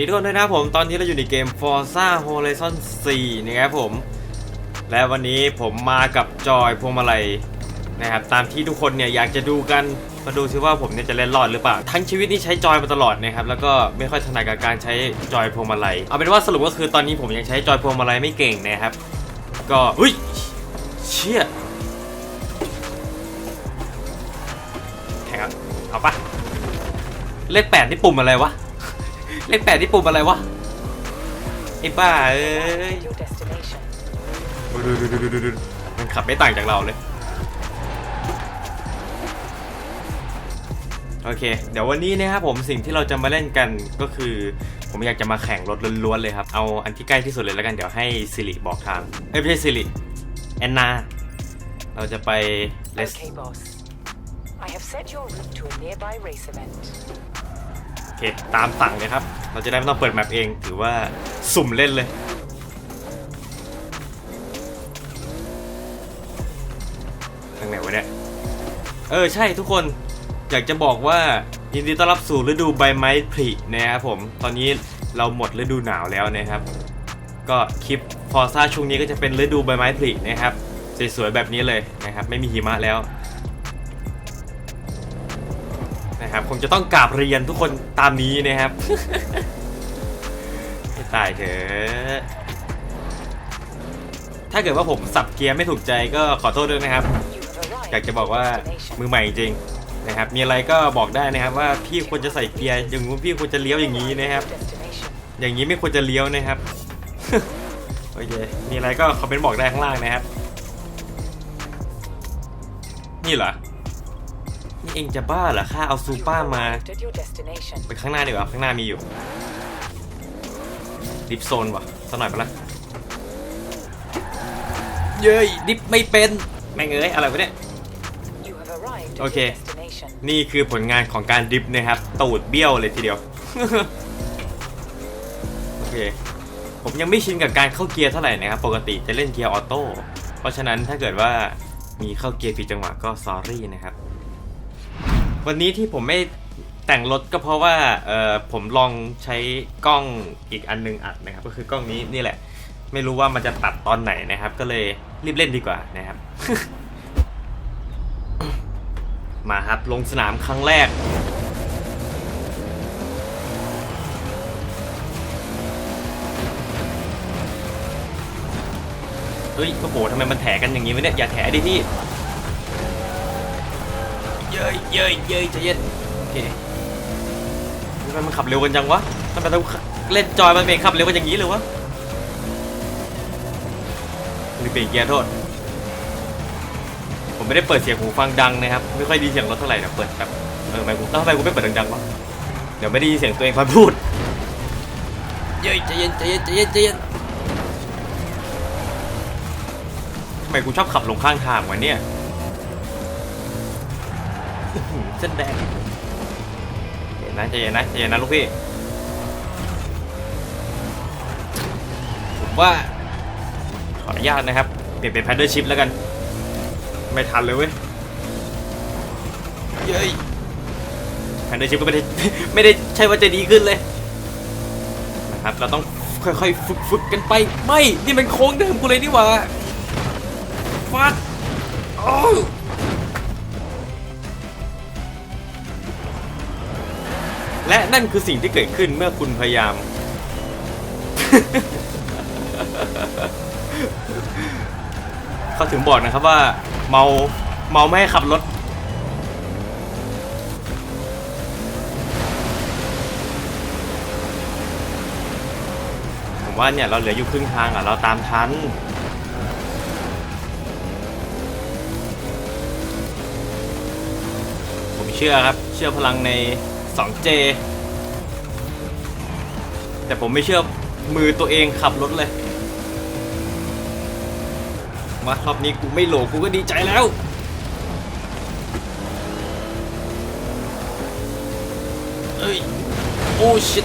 ดีทุกคนด้วยนะครับผมตอนนี้เราอยู่ในเกม Forza Horizon 4 นะครับผม และวันนี้ผมมากับจอยพวงมาลัยนะครับตามที่ทุกคนเนี่ยอยากจะดูกันมาดูซิว่าผมเนี่ยจะเล่นรอดหรือเปล่า ทั้งชีวิตนี่ใช้จอยมาตลอดนะครับแล้วก็ไม่ค่อยถนัดกับการใช้จอยพวงมาลัยเอาเป็นว่าสรุปก็คือตอนนี้ผมยังใช้จอยพวงมาลัยไม่เก่งนะครับ ก็อุ้ยเชี่ยแข่งครับเอาปะเลขแปดนี่ปุ่มอะไรวะ เลขแปดนี่ปุ่มอะไรวะไอ้บ้าเอ้ยดูดูดูดูดูมันขับไม่ต่างจากเราเลย โอเค เดี๋ยววันนี้นะครับผมสิ่งที่เราจะมาเล่นกันก็คือ ผมอยากจะมาแข่งรถล้วนๆเลยครับ เอาอันที่ใกล้ที่สุดเลยแล้วกันเดี๋ยวให้สิริบอกทางเอ้ยไม่ใช่สิริแอนนา เราจะไปเลส คตามสั่งเลยครับ เราจะได้ไม่ต้องเปิดแมปเอง ถือว่าสุ่มเล่นเลย ทางไหนวะเนี่ย เออใช่ทุกคนอยากจะบอกว่ายินดีต้อนรับสู่ฤดูใบไม้ผลินะครับผม ตอนนี้เราหมดฤดูหนาวแล้วนะครับ ก็คลิปฟอร์ซ่าช่วงนี้ก็จะเป็นฤดูใบไม้ผลินะครับ สวยๆแบบนี้เลยนะครับ ไม่มีหิมะแล้ว นะครับคงจะต้องกราบเรียนทุกคนตามนี้นะครับตายเถอะถ้าเกิดว่าผมสับเกียร์ไม่ถูกใจก็ขอโทษด้วยนะครับ อยากจะบอกว่ามือใหม่จริงนะครับ มีอะไรก็บอกได้นะครับว่าพี่ควรจะใส่เกียร์อย่างงู้นพี่ควรจะเลี้ยวอย่างนี้นะครับ อย่างนี้ไม่ควรจะเลี้ยวนะครับโอเคมีอะไรก็คอมเมนต์บอกได้ข้างล่างนะครับ นี่เหรอ นี่เองจะบ้าเหรอข้าเอาซู You ป้า have มา arrived at your destination. ไปข้างหน้าดีกว่าข้างหน้ามีอยู่ดิฟโซนว่ะสักหน่อยปะล่ะเย้ยดิฟไม่เป็นแม่งเอ้ยอะไรวะเนี่ย You have arrived at Okay. your destination. นี่คือผลงานของการดิฟนะครับ ตูดเบี้ยวเลยทีเดียว โอเค ผมยังไม่ชินกับการเข้าเกียร์เท่าไหร่นะครับ ปกติจะเล่นเกียร์ออโต้ เพราะฉะนั้นถ้าเกิดว่ามีเข้าเกียร์ผิดจังหวะก็ซอรี่นะครับ วันนี้ที่ผมไม่แต่งรถก็เพราะว่าเออผมลองใช้กล้องอีกอันนึงอัดนะครับ ก็คือกล้องนี้นี่แหละ ไม่รู้ว่ามันจะตัดตอนไหนนะครับ ก็เลยรีบเล่นดีกว่านะครับ มาครับลงสนามครั้งแรกเฮ้ยโอ้โหทำไมมันแถกันอย่างนี้วะเนี่ยอย่าแถดิพี่ ย้ยเย้ยเย้ยใจเย็นโอเคทำไมมันขับเร็วกันจังวะทำไมต้องเล่นจอยมันเองขับเร็วกันอย่างนี้เลยวะหรือเปลี่ยนเกียร์โทษ ผมไม่ได้เปิดเสียงหูฟังดังนะครับ ไม่ค่อยไดีเสียงรถเท่าไหร่นะเปิดแบบเออทำไมกูแล้วทำไมกูไม่เปิดดังๆวะ เดี๋ยวไม่ได้ยินเสียงตัวเองพอพูด เย้ยใจเย็นใจเย็นใจเย็นใจเย็นทำไมกูชอบขับลงข้างทางวะเนี่ย เส้นแดงเย็นนะใจเย็นนะใจเย็นนะลูกพี่ผมว่าขออนุญาตนะครับ เปลี่ยนเป็นแพดเดิลชิพแล้วกัน ไม่ทันเลยเว้ยเย้ยแพนเดิลชิพก็ไม่ได้ไม่ได้ใช่ว่าจะดีขึ้นเลยนะครับเราต้องค่อยๆฝึกฝึกกันไป ไม่ นี่มันโค้งเดิมกูเลยนี่หว่าฟัดโอ้ และนั่นคือสิ่งที่เกิดขึ้นเมื่อคุณพยายาม เขาถึงบอกนะครับว่า เมาเมาไม่ให้ขับรถ ผมว่าเนี่ยเราเหลืออยู่ครึ่งทางอะ เราตามทันผมเชื่อครับ เชื่อพลังใน 2J แต่ผมไม่เชื่อมือตัวเองขับรถเลย มารอบนี้กูไม่โหลกูก็ดีใจแล้ว เอ้ย โอ้ชิต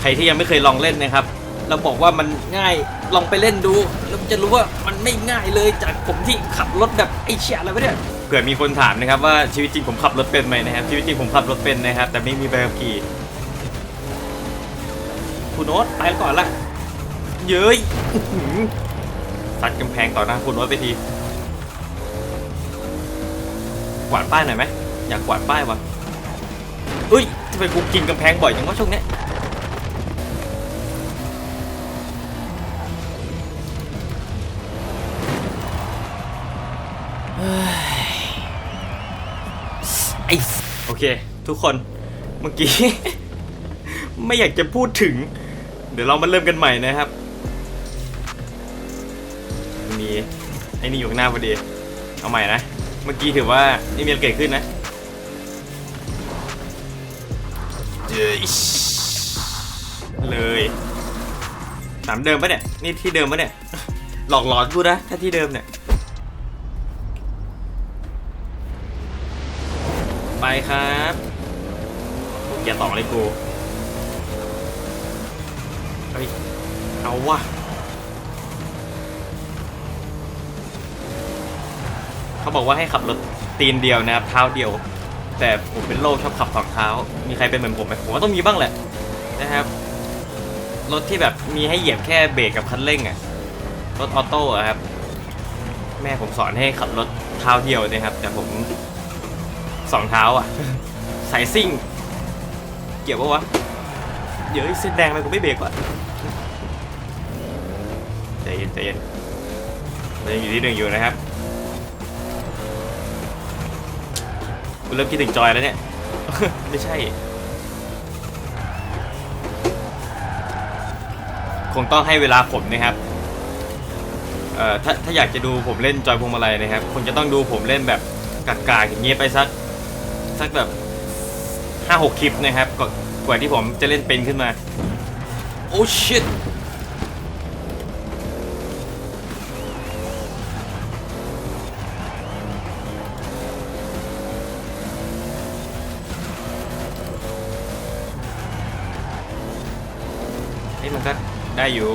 ใครที่ยังไม่เคยลองเล่นนะครับ เราบอกว่ามันง่ายลองไปเล่นดู แล้วจะรู้ว่ามันไม่ง่ายเลยจากผมที่ขับรถแบบไอ้เชี่ยอะไรวะเนี่ย เผื่อมีคนถามนะครับว่าชีวิตจริงผมขับรถเป็นไหมนะครับชีวิตจริงผมขับรถเป็นนะครับ แต่ไม่มีใบขับขี่คุณโน้ตไปก่อนละเย้ยอื้อหือซัดกำแพงต่อหน้าคุณโน้ตไปทีกวาดป้ายหน่อยไหมอยากกวาดป้ายวะเฮ้ยทำไมกูกินกำแพงบ่อยจังวะช่วงเนี้ย เค ทุกคนเมื่อกี้ ไม่อยากจะพูดถึง เดี๋ยวเรามาเริ่มกันใหม่นะครับ มีไอ้นี่อยู่ข้างหน้าพอดี เอาใหม่นะ เมื่อกี้ถือว่านี่มีอะไรเกิดขึ้นนะเย้ยเลยสามเดิมปะเนี่ย นี่ที่เดิมปะเนี่ย หลอกหลอนกูนะ ถ้าที่เดิมเนี่ย ไปครับอย่าต่อเลยกูเฮ้ยเอาวะเขาบอกว่าให้ขับรถตีนเดียวนะครับเท้าเดียว แต่ผมเป็นโรคชอบขับสองเท้า มีใครเป็นเหมือนผมไหมผมว่าต้องมีบ้างแหละนะครับรถที่แบบมีให้เหยียบแค่เบรกกับคันเร่งอะรถออโต้อะครับ แม่ผมสอนให้ขับรถเท้าเดียวนะครับ แต่ผม สองเท้าอะ สายซิ่ง เกี่ยวปะวะ เดี๋ยวไอ้เส้นแดงไปกูไม่เบรกวะใจเย็นใจเย็นยังอยู่ที่หนึ่งอยู่นะครับกูเริ่มคิดถึงจอยแล้วเนี่ย ไม่ใช่ คงต้องให้เวลาผมนะครับเอ่อถ้าถ้าอยากจะดูผมเล่นจอยพวงมาลัยนะครับคงจะต้องดูผมเล่นแบบกากๆอย่างเงี้ยไปสัก สักแบบห้าหกคลิปนะครับก่อนกว่าที่ผมจะเล่นเป็นขึ้นมา โอ้ชิตนี่มันก็ได้อยู่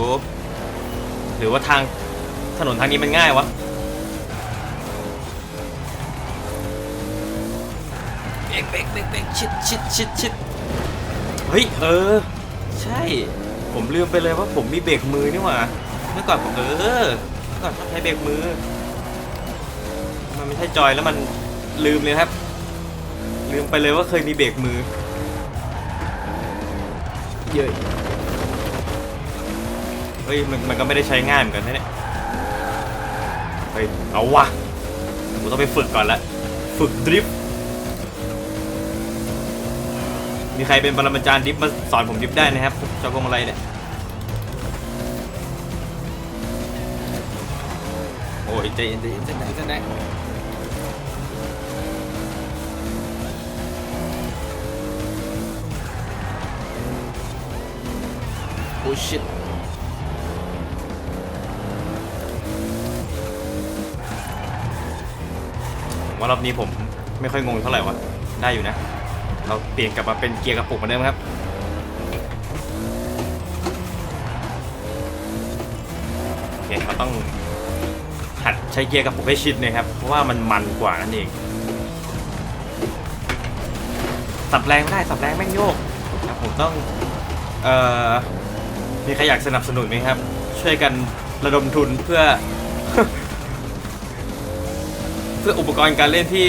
หรือว่าทางถนนทางนี้มันง่ายวะ กเบรกเบรกเบรกชิดชิดชิดชิดเฮ้ยเออ ใช่ ผมลืมไปเลยว่าผมมีเบรกมือนี่หว่าเมื่อก่อนผมเออเมื่อก่อนชอบใช้เบรกมือ มันไม่ใช่จอยแล้วมันลืมเลยครับ ลืมไปเลยว่าเคยมีเบรกมือเยอะเฮ้ยมันมันก็ไม่ได้ใช้ง่ายเหมือนกันนะเนี่ยเฮ้ยเอาวะกูต้องไปฝึกก่อนละฝึกดริฟต์ มีใครเป็นปรมาจารย์ดิฟมาสอนผมดิฟได้นะครับชอบพวงมาลัยเนี่ยโอ้ยใจเย็นใจเย็นใจเย็นใจเย็นโอ้ชิตว่ารอบนี้ผมไม่ค่อยงงเท่าไหร่วะได้อยู่นะ เราเปลี่ยนกลับมาเป็นเกียร์กระปุกเหมือนเดิมครับโอเคเราต้องหัดใช้เกียร์กระปุกให้ชิดนะครับ เพราะว่ามันมันกว่านั่นเอง สับแรงไม่ได้สับแรงแม่งโยกครับผมต้อง เอ่อ มีใครอยากสนับสนุนไหมครับ ช่วยกันระดมทุนเพื่อ เพื่ออุปกรณ์การเล่นที่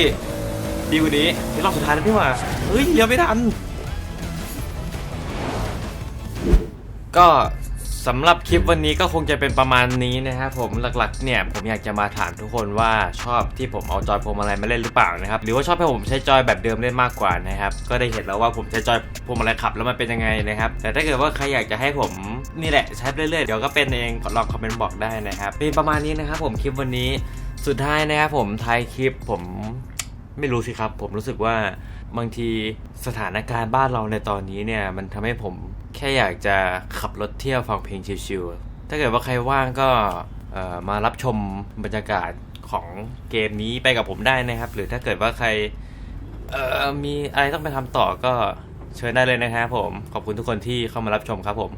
ดีกว่านี้นี่รอบสุดท้ายแล้วพี่หว่าเฮ้ยยังไม่ทัน ก็สำหรับคลิปวันนี้ก็คงจะเป็นประมาณนี้นะครับผมหลักๆเนี่ยผมอยากจะมาถามทุกคนว่าชอบที่ผมเอาจอยพวงมาลัยมาเล่นหรือเปล่านะครับหรือว่าชอบให้ผมใช้จอยแบบเดิมเล่นมากกว่านะครับก็ได้เห็นแล้วว่าผมใช้จอยพวงมาลัยขับแล้วมันเป็นยังไงนะครับแต่ถ้าเกิดว่าใครอยากจะให้ผมนี่แหละใช้เรื่อยๆเดี๋ยวก็เป็นเองลองคอมเมนต์บอกได้นะครับเป็นประมาณนี้นะครับผมคลิปวันนี้สุดท้ายนะครับผมท้ายคลิปผม ไม่รู้สิครับ ผมรู้สึกว่าบางทีสถานการณ์บ้านเราในตอนนี้เนี่ย มันทำให้ผมแค่อยากจะขับรถเที่ยวฟังเพลงชิลๆถ้าเกิดว่าใครว่างก็เอ่อมารับชมบรรยากาศของเกมนี้ไปกับผมได้นะครับ หรือถ้าเกิดว่าใครเอ่อมีอะไรต้องไปทำต่อก็เชิญได้เลยนะครับผม ขอบคุณทุกคนที่เข้ามารับชมครับผม